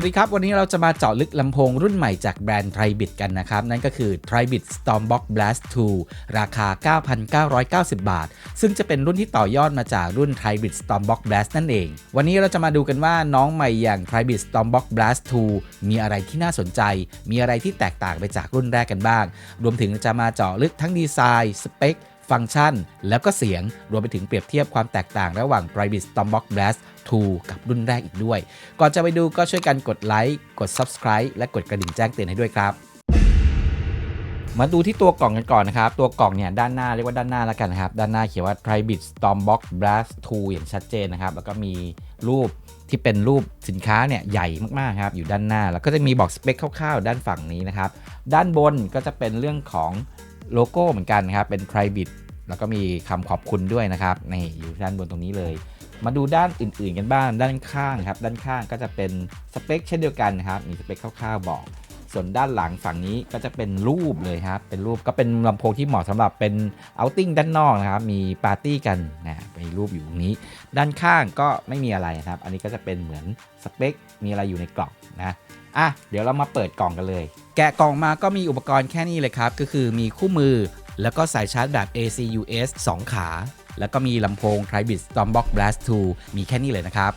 วัสดีครับ วันนี้เราจะมาเจาะลึกลำโพงรุ่นใหม่จากแบรนด์ Tribit กันนะครับ นั่นก็คือ Tribit Stormbox Blast 2 ราคา 9,990 บาท ซึ่งจะเป็นรุ่นที่ต่อยอดมาจากรุ่น Tribit Stormbox Blast นั่นเอง วันนี้เราจะมาดูกันว่าน้องใหม่อย่าง Tribit Stormbox Blast 2 มีอะไรที่น่าสนใจ มีอะไรที่แตกต่างไปจากรุ่นแรกกันบ้าง รวมถึงจะมาเจาะลึกทั้งดีไซน์สเปคฟังก์ชัน แล้วก็เสียง รวมไปถึงเปรียบเทียบความแตกต่างระหว่าง Private Stormbox Blast 2 กับรุ่นแรกอีกด้วย ก่อนจะไปดูก็ช่วยกันกดไลค์กด Subscribe และกดกระดิ่งแจ้งเตือนให้ด้วยครับมาดูที่ตัวกล่องกันก่อนนะครับ ตัวกล่องเนี่ยด้านหน้าเรียกว่าด้านหน้าแล้วกันนะครับ ด้านหน้าเขียนว่า Tribit Stormbox Blast 2 อย่างชัดเจนนะครับ แล้วก็มีรูปที่เป็นรูปสินค้าเนี่ยใหญ่มากๆครับอยู่ด้านหน้า แล้วก็จะมีบอกสเปคคร่าวๆ ด้านฝั่งนี้นะครับ ด้านบนก็จะเป็นเรื่องของโลโก้เหมือนกันนะครับเป็น Tribit แล้วก็มีคำขอบคุณด้วยนะครับนี่อยู่ด้านบนตรงนี้เลย มาดูด้านอื่นๆกันบ้างด้านข้างครับ ด้านข้างก็จะเป็นสเปคเช่นเดียวกันนะครับมีสเปคคร่าวๆบอก ส่วนด้านหลังฝั่งนี้ก็จะเป็นรูปเลยครับ เป็นรูปก็เป็นลำโพงที่เหมาะสำหรับเป็นเอาติ้งด้านนอกนะครับ มีปาร์ตี้กันนะมีรูปอยู่ตรงนี้ ด้านข้างก็ไม่มีอะไรนะครับ อันนี้ก็จะเป็นเหมือนสเปค มีอะไรอยู่ในกล่องนะอะเดี๋ยวเรามาเปิดกล่องกันเลย แกะกล่องมาก็มีอุปกรณ์แค่นี้เลยครับ ก็คือมีคู่มือ แล้วก็สายชาร์จแบบ AC/US 2 ขา แล้วก็มีลำโพง Tribit Stormbox Blast 2 มีแค่นี้เลยนะครับ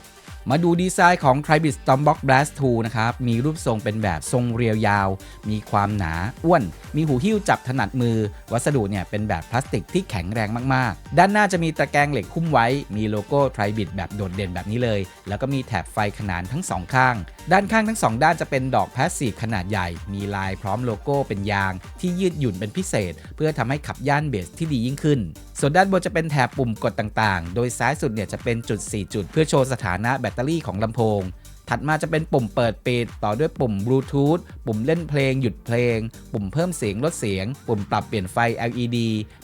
มาดูดีไซน์ของ Tribit Stormbox Blast 2 นะครับ มีรูปทรงเป็นแบบทรงเรียวยาว มีความหนาอ้วน มีหูหิ้วจับถนัดมือ วัสดุเนี่ยเป็นแบบพลาสติกที่แข็งแรงมาก ๆ ด้านหน้าจะมีตะแกรงเหล็กคุ้มไว้ มีโลโก้ Tribit แบบโดดเด่นแบบนี้เลย แล้วก็มีแถบไฟขนานทั้งสองข้าง ด้านข้างทั้งสองด้านจะเป็นดอกแพสซีฟขนาดใหญ่ มีลายพร้อมโลโก้เป็นยาง ที่ยืดหยุ่นเป็นพิเศษ เพื่อทำให้ขับย่านเบสที่ดียิ่งขึ้น ส่วนด้านบนจะเป็นแถบปุ่มกดต่าง ๆ โดยซ้ายสุดเนี่ยจะเป็นจุด 4 จุด เพื่อโชว์สถานะแบตเตอรี่ของลำโพง ถัดมาจะเป็นปุ่มเปิดปิด ต่อด้วยปุ่มบลูทูธปุ่มเล่นเพลงหยุดเพลง ปุ่มเพิ่มเสียงลดเสียง ปุ่มปรับเปลี่ยนไฟ LED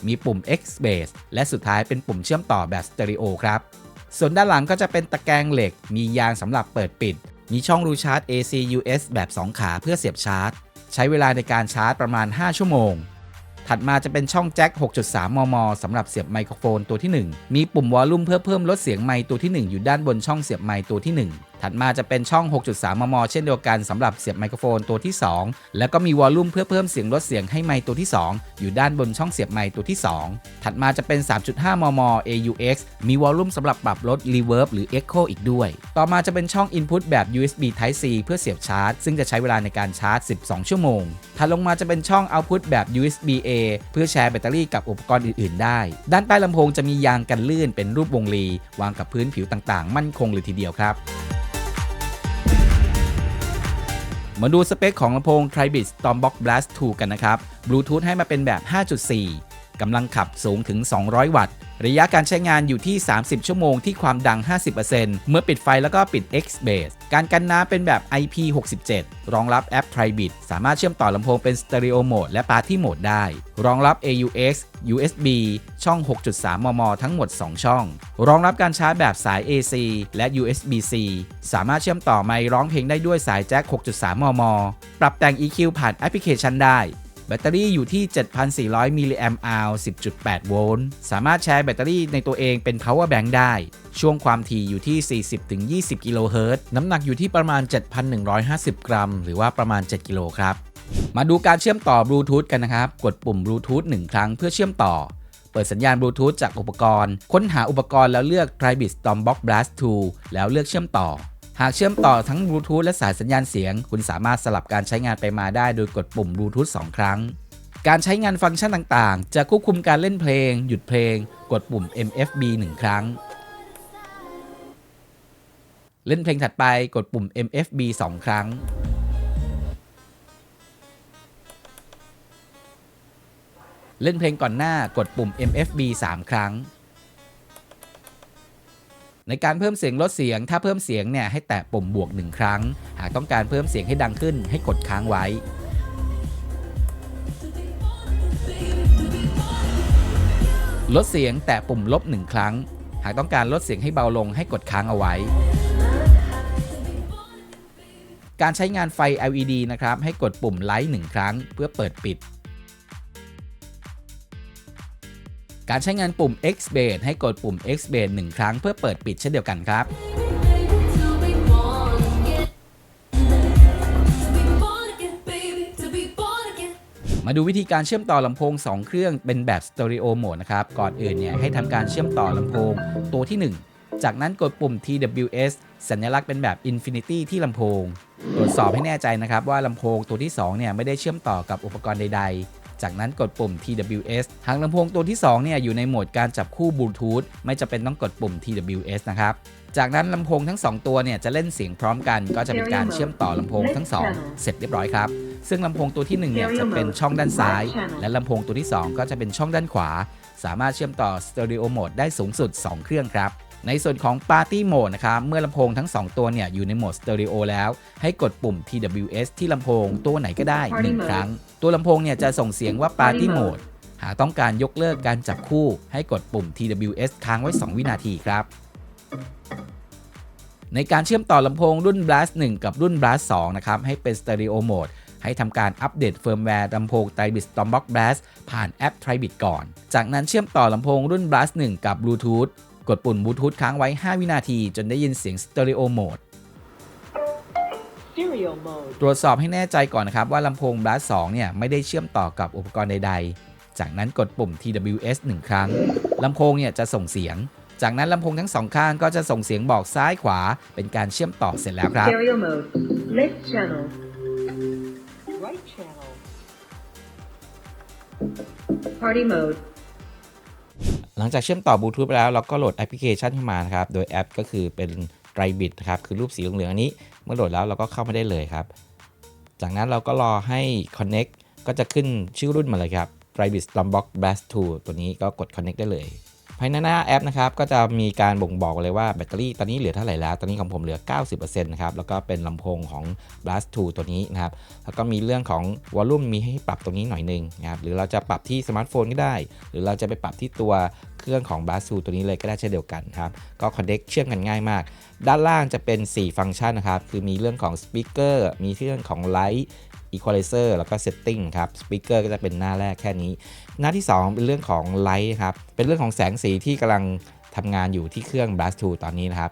มีปุ่ม X Bass และสุดท้ายเป็นปุ่มเชื่อมต่อแบบสเตอริโอครับส่วนด้านหลังก็จะเป็นตะแกรงเหล็ก มียางสำหรับเปิดปิด มีช่องรูชาร์จ AC/US แบบ 2 ขาเพื่อเสียบชาร์จ ใช้เวลาในการชาร์จประมาณ 5 ชั่วโมง ถัดมาจะเป็นช่องแจ็ค 6.3 มม สำหรับเสียบไมโครโฟนตัวที่ 1 มีปุ่มวอลลุ่มเพื่อเพิ่มลดเสียงไมค์ตัวที่ 1 อยู่ด้านบนช่องเสียบไมค์ตัวที่ 1 ถัดมาจะเป็นช่อง 6.3 มม เช่นเดียวกันสำหรับเสียบไมโครโฟนตัวที่ 2 แล้วก็มีวอลลุ่มเพื่อเพิ่มเสียงลดเสียงให้ไมค์ตัวที่ 2 อยู่ด้านบนช่องเสียบไมค์ตัวที่ 2 ถัดมาจะเป็น 3.5 มม AUX มีวอลลุ่มสำหรับปรับลด Reverb หรือ Echo อีกด้วย ต่อมาจะเป็นช่อง Input แบบ USB Type C เพื่อเสียบชาร์จ ซึ่งจะใช้เวลาในการชาร์จ 12 ชั่วโมง ถัดลงมาจะเป็นช่อง Output แบบ USB A เพื่อแชร์แบตเตอรี่กับอุปกรณ์อื่น ๆ ได้ ด้านใต้ลำโพงจะมียางกันลื่นเป็นรูปวงรี วางกับพื้นผิวต่าง ๆ มั่นคงเลยทีเดียวครับ มาดูสเปคของลำโพง Tribit Stormbox Blast 2 กันนะครับบลูทูธให้มาเป็นแบบ 5.4 กำลังขับสูงถึง 200 วัตต์ ระยะการใช้งานอยู่ที่ 30 ชั่วโมงที่ความดัง 50%เมื่อปิดไฟแล้วก็ปิด X Bass การกันน้ำเป็นแบบ IP67 รองรับแอป Tribit สามารถเชื่อมต่อลำโพงเป็น Stereo Mode และ Party Mode ได้ รองรับ AUX USB ช่อง 6.3 มม ทั้งหมด 2 ช่อง รองรับการชาร์จแบบสาย AC และ USB-C สามารถเชื่อมต่อไมค์ร้องเพลงได้ด้วยสายแจ็ค 6.3 มม ปรับแต่ง EQ ผ่านแอปพลิเคชันได้ แบตเตอรี่อยู่ที่ 7,400 มิลลิแอมป์อาว10.8 โวลต์ สามารถแชร์แบตเตอรี่ในตัวเองเป็น power bank ได้ ช่วงความถี่อยู่ที่ 40-20 กิโลเฮิรตซ์ น้ำหนักอยู่ที่ประมาณ 7,150 กรัม หรือว่าประมาณ 7 กิโลครับ มาดูการเชื่อมต่อบลูทูธกันนะครับ กดปุ่มบลูทูธ1ครั้งเพื่อเชื่อมต่อ เปิดสัญญาณบลูทูธจากอุปกรณ์ ค้นหาอุปกรณ์แล้วเลือก Tribit Stormbox Blast 2 แล้วเลือกเชื่อมต่อ หากเชื่อมต่อทั้งบลูทูธและสายสัญญาณเสียง คุณสามารถสลับการใช้งานไปมาได้โดยกดปุ่มบลูทูธ2ครั้ง การใช้งานฟังก์ชันต่างๆ จะควบคุมการเล่นเพลง หยุดเพลง กดปุ่ม MFB 1 ครั้ง เล่นเพลงถัดไปกดปุ่ม MFB 2 ครั้งเล่นเพลงก่อนหน้ากดปุ่ม MFB 3 ครั้ง ในการเพิ่มเสียงลดเสียง ถ้าเพิ่มเสียงเนี่ยให้แตะปุ่มบวก 1 ครั้ง หากต้องการเพิ่มเสียงให้ดังขึ้นให้กดค้างไว้ ลดเสียงแตะปุ่มลบ 1 ครั้ง หากต้องการลดเสียงให้เบาลงให้กดค้างเอาไว้ การใช้งานไฟ LED นะครับให้กดปุ่มไลท์1ครั้ง เพื่อเปิดปิด การใช้งานปุ่ม X b a s e ให้กดปุ่ม X b a s e 1 ครั้งเพื่อเปิดปิดเช่นเดียวกันครับ มาดูวิธีการเชื่อมต่อลำโพง 2 เครื่องเป็นแบบสเตอริโอโหมดนะครับ ก่อนอื่นเนี่ยให้ทำการเชื่อมต่อลำโพงตัวที่ 1 จากนั้นกดปุ่ม TWS สัญลักษณ์เป็นแบบ Infinity ที่ลำโพง ตรวจสอบให้แน่ใจนะครับว่าลำโพงตัวที่2เนี่ยไม่ได้เชื่อมต่อกับอุปกรณ์ใดๆ จากนั้นกดปุ่ม TWS หากลำโพงตัวที่2เนี่ยอยู่ในโหมดการจับคู่บลูทูธไม่จำเป็นต้องกดปุ่ม TWS นะครับจากนั้นลำโพงทั้ง 2 ตัวเนี่ยจะเล่นเสียงพร้อมกันก็จะเป็นการเชื่อมต่อลำโพงทั้ง 2 เสร็จเรียบร้อยครับ ซึ่งลำโพงตัวที่1เนี่ยจะเป็นช่องด้านซ้าย และลำโพงตัวที่ 2 ก็จะเป็นช่องด้านขวา สามารถเชื่อมต่อสเตอริโอโหมดได้สูงสุด 2 เครื่องครับ ในส่วนของ Party Mode นะครับเมื่อลำโพงทั้ง 2 ตัวเนี่ยอยู่ในโหมดสเตอริโอแล้ว ให้กดปุ่ม TWS ที่ลำโพงตัวไหนก็ได้ 1 ครั้ง ตัวลำโพงเนี่ยจะส่งเสียงว่า Party Mode หากต้องการยกเลิกการจับคู่ ให้กดปุ่ม TWS ค้างไว้ 2 วินาทีครับ ในการเชื่อมต่อลำโพงรุ่น Blast 1 กับรุ่น Blast 2 นะครับให้เป็น Stereo Mode ให้ทำการอัปเดตเฟิร์มแวร์ลำโพง Tribit Stormbox Blast ผ่านแอป Tribit ก่อน จากนั้นเชื่อมต่อลำโพงรุ่น Blast 1 กับ Bluetooth กดปุ่ม Bluetooth ค้างไว้ 5 วินาที จนได้ยินเสียง Stereo Mode Stereo mode. ตรวจสอบให้แน่ใจก่อนนะครับว่าลำโพง Blast 2เนี่ยไม่ได้เชื่อมต่อกับอุปกรณ์ใด ๆ จากนั้นกดปุ่ม TWS 1 ครั้งลำโพงเนี่ยจะส่งเสียง จากนั้นลำโพงทั้งสองข้างก็จะส่งเสียงบอกซ้ายขวา เป็นการเชื่อมต่อเสร็จแล้วครับ Stereo mode. Left channel. Right channel. Party mode. หลังจากเชื่อมต่อบลูทูธไปแล้วเราก็โหลดแอปพลิเคชันเข้ามานะครับ โดยแอปก็คือเป็นไรบิดครับ คือรูปสีเหลืองๆอันนี้ เมื่อโหลดแล้วเราก็เข้ามาได้เลยครับ จากนั้นเราก็รอให้ Connect ก็จะขึ้นชื่อรุ่นมาเลยครับ r i b i t Stormbox Blast 2 ตัวนี้ก็กด Connect ได้เลย ภายในหน้าแอปนะครับก็จะมีการบ่งบอกเลยว่าแบตเตอรี่ตอนนี้เหลือเท่าไหร่แล้ว ตอนนี้ของผมเหลือ 90%นะครับแล้วก็เป็นลำโพงของ Blast 2 ตัวนี้นะครับแล้วก็มีเรื่องของวอลลุ่มมีให้ปรับตรงนี้หน่อยหนึงนะครับหรือเราจะปรับที่สมาร์ทโฟนก็ได้ หรือเราจะไปปรับที่ตัวเครื่องของ Blast 2 ตัวนี้เลยก็ได้เช่นเดียวกันครับก็ Connect เชื่อมกันง่ายมาก ด้านล่างจะเป็น 4 ฟังก์ชันนะครับคือมีเรื่องของ Speaker มีเรื่องของ Light Equalizer แล้วก็ Setting ครับ Speaker ก็จะเป็นหน้าแรกแค่นี้ หน้าที่ 2 เป็นเรื่องของ Light ครับ เป็นเรื่องของแสงสีที่กำลังทำงานอยู่ที่เครื่อง Blast 2ตอนนี้นะครับ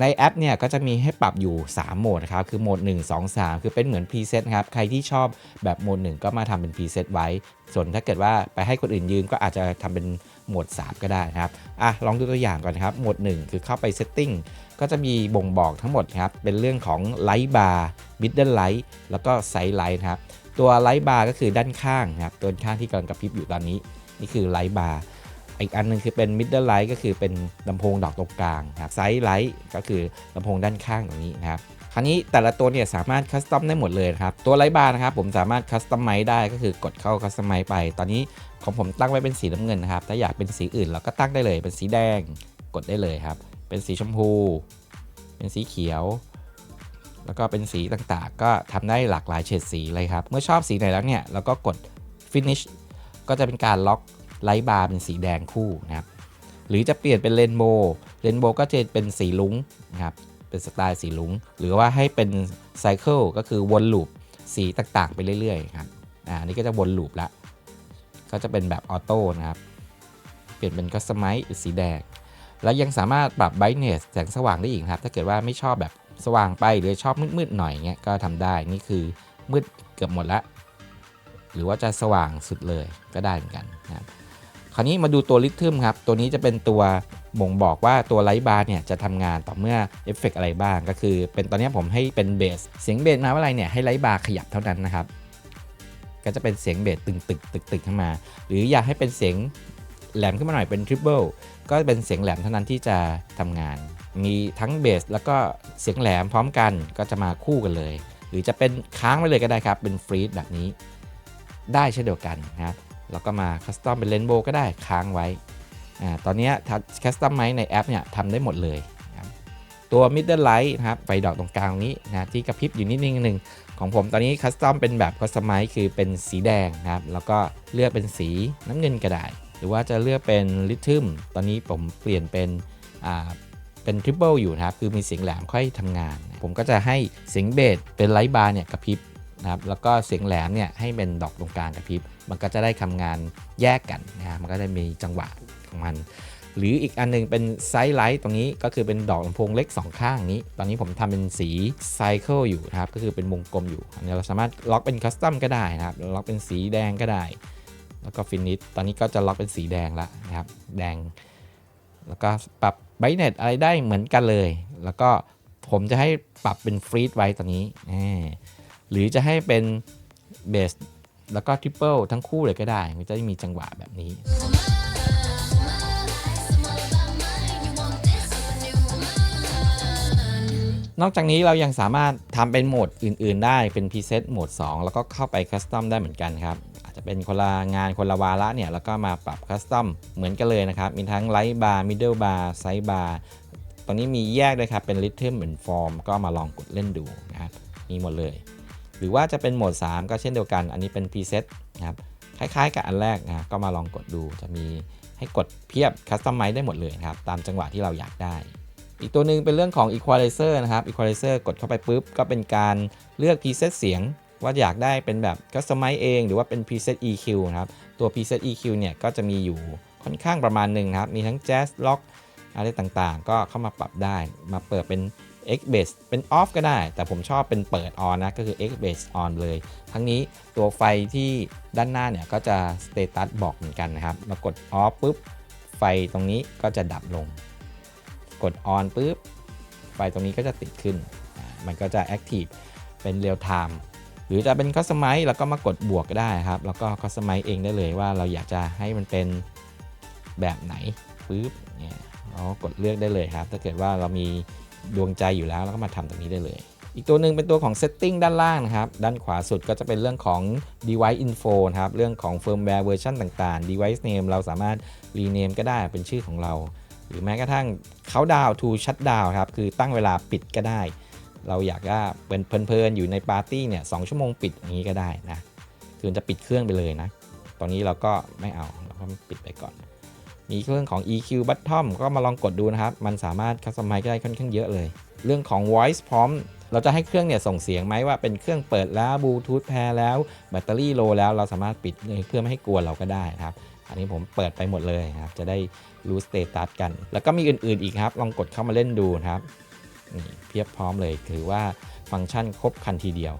ในแอปเนี่ยก็จะมีให้ปรับอยู่ 3 โหมดนะครับ คือโหมด 1 2 3 คือเป็นเหมือนพรีเซตครับ ใครที่ชอบแบบโหมด 1 ก็มาทำเป็นพรีเซตไว้ ส่วนถ้าเกิดว่าไปให้คนอื่นยืมก็อาจจะทำเป็นโหมด 3 ก็ได้นะครับ อะ ลองดูตัวอย่างก่อนนะครับ โหมด 1 คือเข้าไป Setting ก็จะมีบ่งบอกทั้งหมดครับ เป็นเรื่องของ Light Bar Middle Light แล้วก็ Side Light ครับ ตัว Light Bar ก็คือด้านข้างนะครับ ตัวด้านข้างที่กำลังกระพริบอยู่ตอนนี้ นี่คือ Light Bar อีกอันหนึงคือเป็น middle light ก็คือเป็นลำโพงดอกตรงกลางนะครับ side light ก็คือลำโพงด้านข้างตรงนี้นะครับคราวนี้แต่ละตัวเนี่ยสามารถคัสตอมได้หมดเลยครับ ตัวไลท์บาร์นะครับผมสามารถคัสตอมไมได้ก็คือกดเข้าคัสตอมไมไป ตอนนี้ของผมตั้งไว้เป็นสีน้ำเงินนะครับ ถ้าอยากเป็นสีอื่นเราก็ตั้งได้เลย เป็นสีแดงกดได้เลยครับ เป็นสีชมพู เป็นสีเขียว แล้วก็เป็นสีต่างๆ ก็ทำได้หลากหลายเฉดสีเลยครับ เมื่อชอบสีไหนแล้วเนี่ยเราก็กด finish ก็จะเป็นการล็อก ไลท์บาร์เป็นสีแดงคู่นะครับหรือจะเปลี่ยนเป็นเรนโบว์เรนโบว์ก็จะเป็นสีลุ้งนะครับเป็นสไตล์สีลุ้ง หรือว่าให้เป็นไซเคิลก็คือวนลูปสีต่างๆ ไปเรื่อยๆครับอ่านี่ก็จะวนลูปละก็จะเป็นแบบออโต้นะครับเปลี่ยนเป็นคัสตอมไมซ์สีแดง แล้วยังสามารถปรับไบท์เนสแสงสว่างได้อีกครับ ถ้าเกิดว่าไม่ชอบแบบสว่างไปหรือชอบมืดๆหน่อยเงี้ยก็ทำได้นี่คือมืดเกือบหมดละ หรือว่าจะสว่างสุดเลยก็ได้เหมือนกันนะครับ ราวนี้มาดูตัวลิทึมครับ ตัวนี้จะเป็นตัวบ่งบอกว่าตัวไลท์บาร์เนี่ยจะทำงานต่อเมื่อเอฟเฟกอะไรบ้างก็คือ เป็นตอนนี้ผมให้เป็นเบส เสียงเบสมาว่าอะไรเนี่ยให้ไลท์บาร์ขยับเท่านั้นนะครับ ก็จะเป็นเสียงเบสตึงตึกตึกตึกขึ้นมา หรืออยากให้เป็นเสียงแหลมขึ้นมาหน่อยเป็นทริปเปิลก็เป็นเสียงแหลมเท่านั้นที่จะทำงาน มีทั้งเบสแล้วก็เสียงแหลมพร้อมกันก็จะมาคู่กันเลย หรือจะเป็นค้างไว้เลยก็ได้ครับเป็นฟรีดแบบนี้ ได้เช่นเดียวกันนะครับ แล้วก็มาคัสตอมเป็นเลนโบก็ได้ค้างไว้ ตอนนี้คัสตอมไมในแอปเนี่ยทำได้หมดเลยตัว middle light นะครับไฟดอกตรงกลางนี้นะที่กระพริบอยู่นิดนึงหนึ่งของผมตอนนี้คัสตอมเป็นแบบคัสตอมไมคือเป็นสีแดงนะครับ แล้วก็เลือกเป็นสีน้ำเงินก็ได้ หรือว่าจะเลือกเป็นลิทึมตอนนี้ผมเปลี่ยนเป็นอ่าเป็นทริปเปิลอยู่นะครับ คือมีเสียงแหลมค่อยทำงาน ผมก็จะให้เสียงเบสเป็นไลท์บาร์เนี่ยกระพริบนะครับแล้วก็เสียงแหลมเนี่ยให้เป็นดอกตรงกลางกระพริบ มันก็จะได้ทำงานแยกกันนะฮะมันก็จะมีจังหวะของมัน หรืออีกอันหนึงเป็นไซส์ไลท์ตรงนี้ก็คือเป็นดอกลำโพงเล็ก 2 ข้างนี้ ตอนนี้ผมทำเป็นสีไซเคิลอยู่นะครับก็คือเป็นวงกลมอยู่อันนี้เราสามารถล็อกเป็นคัสตอมก็ได้นะครับล็อกเป็นสีแดงก็ได้ แล้วก็ฟินิชตอนนี้ก็จะล็อกเป็นสีแดงแล้วนะครับแดง แล้วก็ปรับไบเน็ตอะไรได้เหมือนกันเลย แล้วก็ผมจะให้ปรับเป็นฟรีดไว้ตอนนี้ หรือจะให้เป็นเบส แล้วก็ทริปเปิลทั้งคู่เลยก็ได้ มันจะได้มีจังหวะแบบนี้ นอกจากนี้เรายังสามารถทำเป็นโหมดอื่น ๆ ได้เป็น preset โหมด 2 แล้วก็เข้าไปคัสตอมได้เหมือนกันครับ อาจจะเป็นคนละงานคนละวาระเนี่ยแล้วก็มาปรับคัสตอมเหมือนกันเลยนะครับ มีทั้งไลท์บาร์มิดเดิลบาร์ไซด์บาร์ตรงนี้มีแยกด้วยครับ เป็นริทึมเหมือนฟอร์มก็มาลองกดเล่นดูนะครับมีหมดเลย หรือว่าจะเป็นโหมด 3 ก็เช่นเดียวกัน อันนี้เป็น preset นะครับ คล้ายๆ กับอันแรกนะก็มาลองกดดู จะมีให้กดเพียบคัสตอมไมได้หมดเลยครับ ตามจังหวะที่เราอยากได้ อีกตัวหนึ่งเป็นเรื่องของ Equalizer นะครับ Equalizer กดเข้าไปปุ๊บ ก็เป็นการเลือก preset เสียง ว่าอยากได้เป็นแบบ Customize เอง หรือว่าเป็น preset EQ นะครับ ตัว preset EQ เนี่ย ก็จะมีอยู่ค่อนข้างประมาณหนึ่งนะครับ มีทั้ง Jazz Rock อะไรต่างๆ ก็เข้ามาปรับได้ มาเปิดเป็น X Bass เป็น off ก็ได้ แต่ผมชอบเป็นเปิด on นะ ก็คือ X Bass on เลย ทั้งนี้ตัวไฟที่ด้านหน้าเนี่ย ก็จะ status บอกเหมือนกันนะครับมากด off ปุ๊บ ไฟตรงนี้ก็จะดับลง กด on ปุ๊บ ไฟตรงนี้ก็จะติดขึ้น มันก็จะ active เป็น real time หรือจะเป็น customize แล้วก็มากดบวกก็ได้ครับ แล้วก็ customize เองได้เลยว่าเราอยากจะให้มันเป็นแบบไหนปุ๊บเนี่ยเรากดเลือกได้เลยครับ ถ้าเกิดว่าเรามี ดวงใจอยู่แล้วเราก็มาทำตรงนี้ได้เลย อีกตัวหนึ่งเป็นตัวของ setting ด้านล่างนะครับ ด้านขวาสุดก็จะเป็นเรื่องของ device info นะครับ เรื่องของ firmware version ต่างๆ device name เราสามารถ rename ก็ได้เป็นชื่อของเรา หรือแม้กระทั่งเขาดาว to shut down ครับ คือตั้งเวลาปิดก็ได้ เราอยากจะเป็นเพลินๆอยู่ในปาร์ตี้เนี่ยสชั่วโมงปิดอย่างนี้ก็ได้นะ คือจะปิดเครื่องไปเลยนะ ตอนนี้เราก็ไม่เอาเราก็ปิดไปก่อน มีเครื่องของ EQ button ก็มาลองกดดูนะครับ มันสามารถคัสตอมไมซ์ได้ค่อนข้างเยอะเลย เรื่องของ voice prompt เราจะให้เครื่องเนี่ยส่งเสียงไหมว่าเป็นเครื่องเปิดแล้วบลูทูธแพรแล้วแบตเตอรี่โลแล้วเราสามารถปิดเพื่อไม่ให้กวนเราก็ได้นะครับ อันนี้ผมเปิดไปหมดเลยนะครับ จะได้รู้สเตตัสกัน แล้วก็มีอื่นๆอีกครับ ลองกดเข้ามาเล่นดูนะครับนี่เพียบพร้อมเลย ถือว่าฟังก์ชันครบครันทีเดียว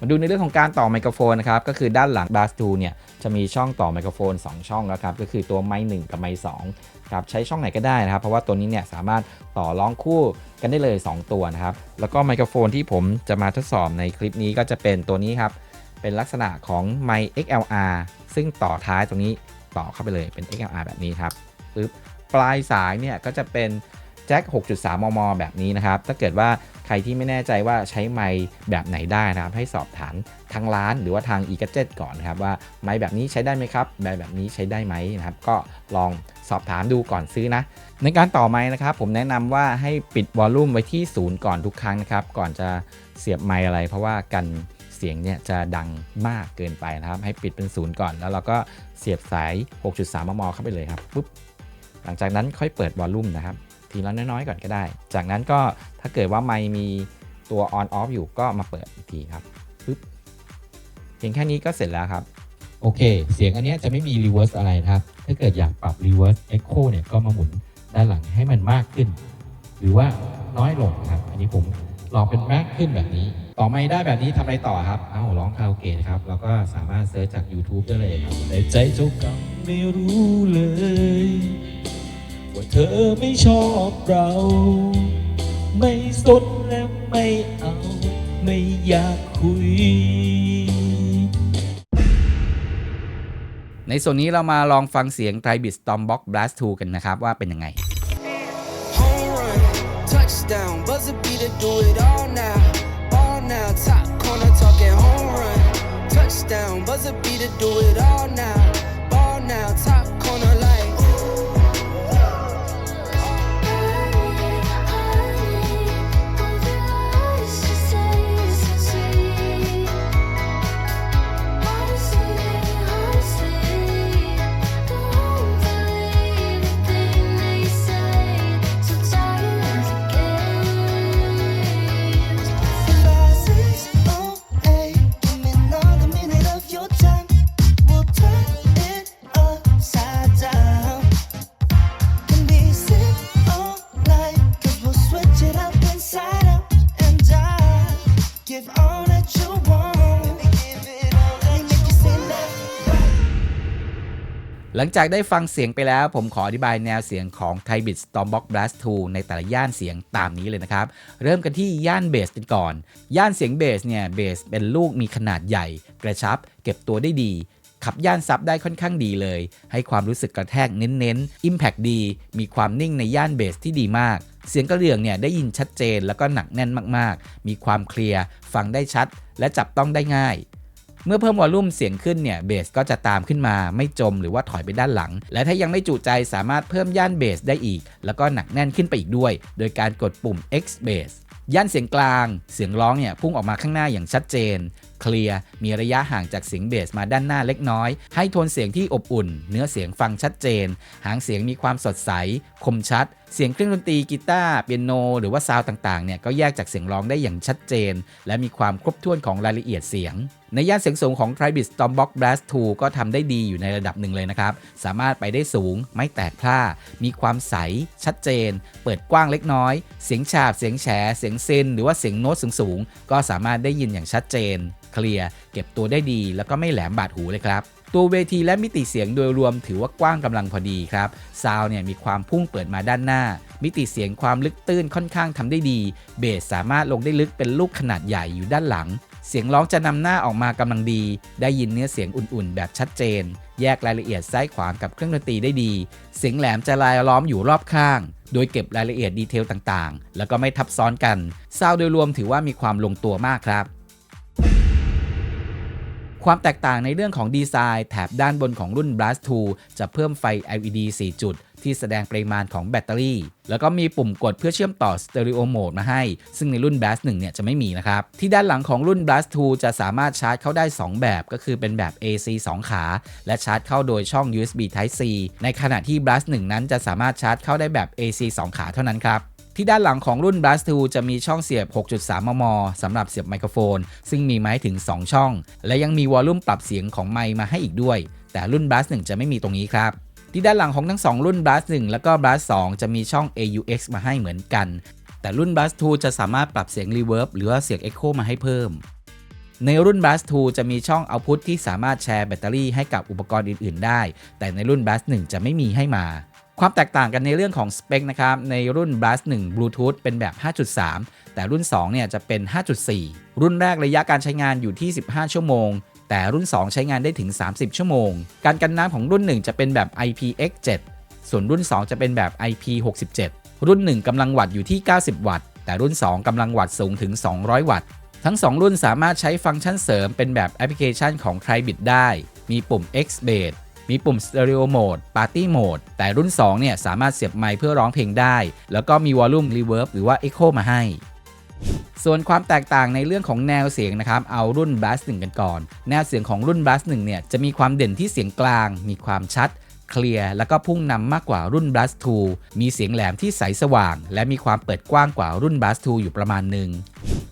มาดูในเรื่องของการต่อไมโครโฟนนะครับก็คือด้านหลัง b a s 2เนี่ยจะมีช่องต่อไมโครโฟน 2 ช่องแล้วครับก็คือตัวไมค์1กับไมค์2ครับใช้ช่องไหนก็ได้นะครับ เพราะว่าตัวนี้เนี่ยสามารถต่อร้องคู่กันได้เลย 2 ตัวนะครับแล้วก็ไมโครโฟนที่ผมจะมาทดสอบในคลิปนี้ก็จะเป็นตัวนี้ครับเป็นลักษณะของไมค์ XLR ซึ่งต่อท้ายตรงนี้ต่อเข้าไปเลยเป็น XLR แบบนี้ครับปึ๊บปลายสายเนี่ยก็จะเป็นแจ็ค 6.3 มม แบบนี้นะครับ ถ้าเกิดว่า ใครที่ไม่แน่ใจว่าใช้ไมค์แบบไหนได้นะครับ ให้สอบถามทางร้านหรือว่าทาง e g a d g e t ก่อนนะครับว่าไมค์แบบนี้ใช้ได้ไหมครับแบบแบบนี้ใช้ได้ไหมนะครับ ก็ลองสอบถามดูก่อนซื้อนะ ในการต่อไมค์นะครับผมแนะนำว่าให้ปิดวอลลุ่มไว้ที่ศูนย์ก่อนทุกครั้งนะครับ ก่อนจะเสียบไมค์อะไร เพราะว่ากันเสียงเนี่ยจะดังมากเกินไปนะครับ ให้ปิดเป็นศูนย์ก่อนแล้วเราก็เสียบสาย 6.3 มม เข้าไปเลยครับปุ๊บหลังจากนั้นค่อยเปิดวอลลุ่มนะครับ ทีละน้อยๆก่อนก็ได้ จากนั้นก็ถ้าเกิดว่าไมค์มีตัว on off อยู่ก็มาเปิดอีกทีครับปึ๊บเพียงแค่นี้ก็เสร็จแล้วครับ โอเค เสียงอันเนี้ยจะไม่มี reverse อะไรนะครับ ถ้าเกิดอยากปรับ reverse echo เนี่ยก็มาหมุนด้านหลังให้มันมากขึ้น หรือว่าน้อยลงครับ อันนี้ผมลองเป็นมากขึ้นแบบนี้ ต่อไม่ได้แบบนี้ทำอะไรต่อครับ เอ้าร้องคาราโอเกะครับ แล้วก็สามารถเซิร์ชจาก YouTube ได้เลยครับแต่ใจเจ้ากรรมไม่รู้เลยว่า เธอไม่ชอบเรา ไม่สนและไม่เอา ไม่อยากคุย ในส่วนนี้เรามาลองฟังเสียง t r i b i t Stormbox Blast 2กันนะครับว่าเป็นยังไง Home run, touchdown, buzzer beater, do it all now. All now, top corner talking home run. Touchdown, buzzer beater, do it all now. ลังจากได้ฟังเสียงไปแล้ว ผมขออธิบายแนวเสียงของ t r i b i t Stormbox Blast 2 ในแต่ละย่านเสียงตามนี้เลยนะครับ เริ่มกันที่ย่านเบสกันก่อน ย่านเสียงเบสเนี่ยเบสเป็นลูกมีขนาดใหญ่ กระชับ เก็บตัวได้ดี ขับย่านซับได้ค่อนข้างดีเลย ให้ความรู้สึกกระแทกเน้นๆ Impact ดี มีความนิ่งในย่านเบสที่ดีมากเสียงกระเดื่องเนี่ยได้ยินชัดเจนแล้วก็หนักแน่นมากๆ มีความเคลียร์ ฟังได้ชัด และจับต้องได้ง่าย เมื่อเพิ่มวอลลุ่มเสียงขึ้นเนี่ยเบสก็จะตามขึ้นมาไม่จมหรือว่าถอยไปด้านหลัง และถ้ายังไม่จุใจสามารถเพิ่มย่านเบสได้อีก แล้วก็หนักแน่นขึ้นไปอีกด้วย โดยการกดปุ่ม X Bass ย่านเสียงกลาง เสียงร้องเนี่ยพุ่งออกมาข้างหน้าอย่างชัดเจน เคลียร์ มีระยะห่างจากเสียงเบสมาด้านหน้าเล็กน้อย ให้โทนเสียงที่อบอุ่น เนื้อเสียงฟังชัดเจน หางเสียงมีความสดใส คมชัด เสียงเครื่องดนตรีกีตาร์เปียโน หรือว่าซาวด์ต่างๆเนี่ยก็แยกจากเสียงร้องได้อย่างชัดเจน และมีความครบถ้วนของรายละเอียดเสียง ในย่านเสียงสูงของ t r i b i t Stormbox Blast 2 ก็ทำได้ดีอยู่ในระดับหนึ่งเลยนะครับ สามารถไปได้สูง ไม่แตกพร่า มีความใส ชัดเจน เปิดกว้างเล็กน้อย เสียงฉาบ เสียงแฉ เสียงเซนหรือว่าเสียงโน้ตสูงๆก็สามารถได้ยินอย่างชัดเจน เคลียร์ เก็บตัวได้ดี แล้วก็ไม่แหลมบาดหูเลยครับ ตัวเวทีและมิติเสียงโดยรวมถือว่ากว้างกำลังพอดีครับซาวเนี่ยมีความพุ่งเปิดมาด้านหน้า มิติเสียงความลึกตื้นค่อนข้างทำได้ดี เบสสามารถลงได้ลึกเป็นลูกขนาดใหญ่อยู่ด้านหลัง เสียงร้องจะนำหน้าออกมากำลังดี ได้ยินเนื้อเสียงอุ่นๆ แบบชัดเจน แยกรายละเอียดซ้ายขวากับเครื่องดนตรีได้ดี เสียงแหลมจะลายล้อมอยู่รอบข้าง โดยเก็บรายละเอียดดีเทลต่างๆ แล้วก็ไม่ทับซ้อนกันซาวด์โดยรวมถือว่ามีความลงตัวมากครับ ความแตกต่างในเรื่องของดีไซน์แถบด้านบนของรุ่น Blast 2 จะเพิ่มไฟ LED 4 จุด ที่แสดงปริมาณของแบตเตอรี่ แล้วก็มีปุ่มกดเพื่อเชื่อมต่อ Stereo Mode มาให้ ซึ่งในรุ่น Blast 1 เนี่ยจะไม่มีนะครับ ที่ด้านหลังของรุ่น Blast 2 จะสามารถชาร์จเข้าได้ 2 แบบ ก็คือเป็นแบบ AC 2 ขา และชาร์จเข้าโดยช่อง USB Type C ในขณะที่ Blast 1 นั้นจะสามารถชาร์จเข้าได้แบบ AC 2 ขาเท่านั้นครับ ที่ด้านหลังของรุ่น Blast 2 จะมีช่องเสียบ 6.3 มม สำหรับเสียบไมโครโฟน ซึ่งมีไม้ถึง 2 ช่อง และยังมีวอลลุ่มปรับเสียงของไมค์มาให้อีกด้วย แต่รุ่น Blast 1 จะไม่มีตรงนี้ครับ ที่ด้านหลังของทั้ง 2 รุ่น Blast 1 แล้วก็ Blast 2 จะมีช่อง AUX มาให้เหมือนกัน แต่รุ่น Blast 2 จะสามารถปรับเสียง Reverb หรือว่าเสียง Echo มาให้เพิ่มในรุ่น Blast 2 จะมีช่อง Output ที่สามารถแชร์แบตเตอรี่ให้กับอุปกรณ์อื่น ๆ ได้ แต่ในรุ่น Blast 1 จะไม่มีให้มา ความแตกต่างกันในเรื่องของสเปคนะครับในรุ่น Blast 1 Bluetooth เป็นแบบ 5.3 แต่รุ่น 2 เนี่ยจะเป็น 5.4 รุ่นแรกระยะการใช้งานอยู่ที่ 15 ชั่วโมง แต่รุ่น 2 ใช้งานได้ถึง 30 ชั่วโมง การกันน้ำของรุ่น 1 จะเป็นแบบ IPX7 ส่วนรุ่น 2 จะเป็นแบบ IP67 รุ่น 1กำลังวัตต์อยู่ที่ 90 วัตต์ แต่รุ่น 2กำลังวัตต์สูงถึง 200 วัตต์ ทั้ง 2 รุ่นสามารถใช้ฟังก์ชันเสริมเป็นแบบแอปพลิเคชันของ Tribit ได้ มีปุ่ม X Bass มีปุ่ม Stereo Mode Party Mode แต่รุ่น 2 เนี่ย สามารถเสียบไมค์เพื่อร้องเพลงได้ แล้วก็มี Volume Reverb หรือว่า Echo มาให้ ส่วนความแตกต่างในเรื่องของแนวเสียงนะครับ เอารุ่น Blast 1กันก่อน แนวเสียงของรุ่น Blast 1เนี่ย จะมีความเด่นที่เสียงกลาง มีความชัดเคลียร์แล้วก็พุ่งนำมากกว่ารุ่น Blast 2 มีเสียงแหลมที่ใสสว่าง และมีความเปิดกว้างกว่ารุ่น Blast 2 อยู่ประมาณหนึ่ง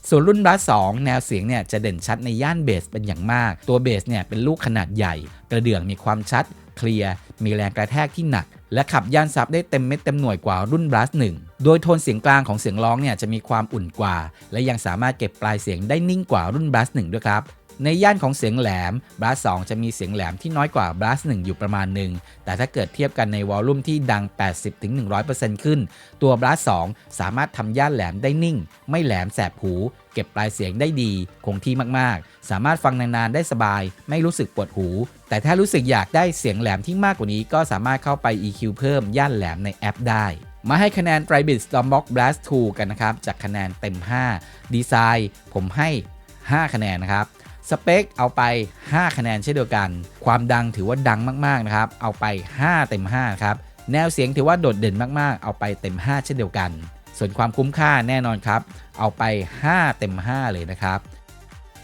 ส่วนรุ่น Blast 2 แนวเสียงเนี่ยจะเด่นชัดในย่านเบสเป็นอย่างมาก ตัวเบสเนี่ยเป็นลูกขนาดใหญ่ กระเดื่องมีความชัด เคลียร์ มีแรงกระแทกที่หนัก และขับย่านซับได้เต็มเม็ดเต็มหน่วยกว่ารุ่นบลัสหนึ่งโดยโทนเสียงกลางของเสียงร้องเนี่ยจะมีความอุ่นกว่า และยังสามารถเก็บปลายเสียงได้นิ่งกว่ารุ่นบลัสหนึ่งด้วยครับ ในย่านของเสียงแหลม Blast 2จะมีเสียงแหลมที่น้อยกว่า Blast 1อยู่ประมาณหนึ่ง แต่ถ้าเกิดเทียบกันในวอลลุ่มที่ดัง 80-100%ขึ้น ตัว Blast 2สามารถทำย่านแหลมได้นิ่ง ไม่แหลมแสบหู เก็บปลายเสียงได้ดี คงที่มากๆ สามารถฟังนานๆได้สบาย ไม่รู้สึกปวดหู แต่ถ้ารู้สึกอยากได้เสียงแหลมที่มากกว่านี้ก็สามารถเข้าไป EQ เพิ่มย่านแหลมในแอปได้มาให้คะแนน t r i b i t Stormbox Blast 2 กันนะครับ จากคะแนนเต็ม 5 ดีไซน์ ผมให้ 5 คะแนนนะครับ สเปคเอาไป 5 คะแนนเช่นเดียวกัน ความดังถือว่าดังมากๆนะครับ เอาไป 5 เต็ม5ครับ แนวเสียงถือว่าโดดเด่นมากๆ เอาไปเต็ม 5 เช่นเดียวกัน ส่วนความคุ้มค่าแน่นอนครับ เอาไป 5 เต็ม 5 เลยนะครับ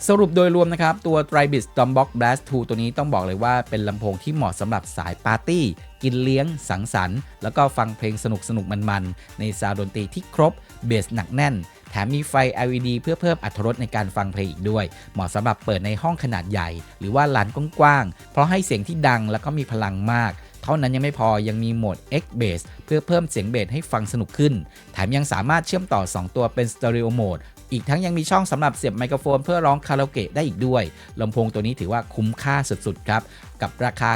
สรุปโดยรวมนะครับ ตัว t r i b i t Stormbox Blast 2 ตัวนี้ต้องบอกเลยว่าเป็นลำโพงที่เหมาะสำหรับสายปาร์ตี้ กินเลี้ยง สังสรรค์ แล้วก็ฟังเพลงสนุกสนุกๆมันๆ ในซาวด์ดนตรีที่ครบเบสหนักแน่น แถมมีไฟ LED เพื่อเพิ่มอรรถรสในการฟังเพลงอีกด้วย เหมาะสำหรับเปิดในห้องขนาดใหญ่ หรือว่าลานกว้างๆ เพราะให้เสียงที่ดังแล้วก็มีพลังมาก เท่านั้นยังไม่พอยังมีโหมด X Bass เพื่อเพิ่มเสียงเบสให้ฟังสนุกขึ้น แถมยังสามารถเชื่อมต่อ 2 ตัวเป็นสเตอริโอโหมด อีกทั้งยังมีช่องสำหรับเสียบไมโครโฟน เพื่อร้องคาราโอเกะได้อีกด้วยลำโพงตัวนี้ถือว่าคุ้มค่าสุดๆครับ กับราคา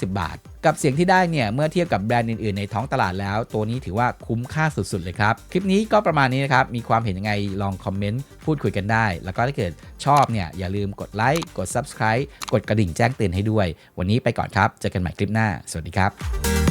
9,990 บาท กับเสียงที่ได้เนี่ย เมื่อเทียบกับแบรนด์อื่นๆ ในท้องตลาดแล้ว ตัวนี้ถือว่าคุ้มค่าสุดๆ เลยครับ คลิปนี้ก็ประมาณนี้นะครับ มีความเห็นยังไงลองคอมเมนต์พูดคุยกันได้ แล้วก็ถ้าเกิดชอบเนี่ยอย่าลืมกดไลค์กด Subscribe กดกระดิ่งแจ้งเตือนให้ด้วย วันนี้ไปก่อนครับเจอกันใหม่คลิปหน้า สวัสดีครับ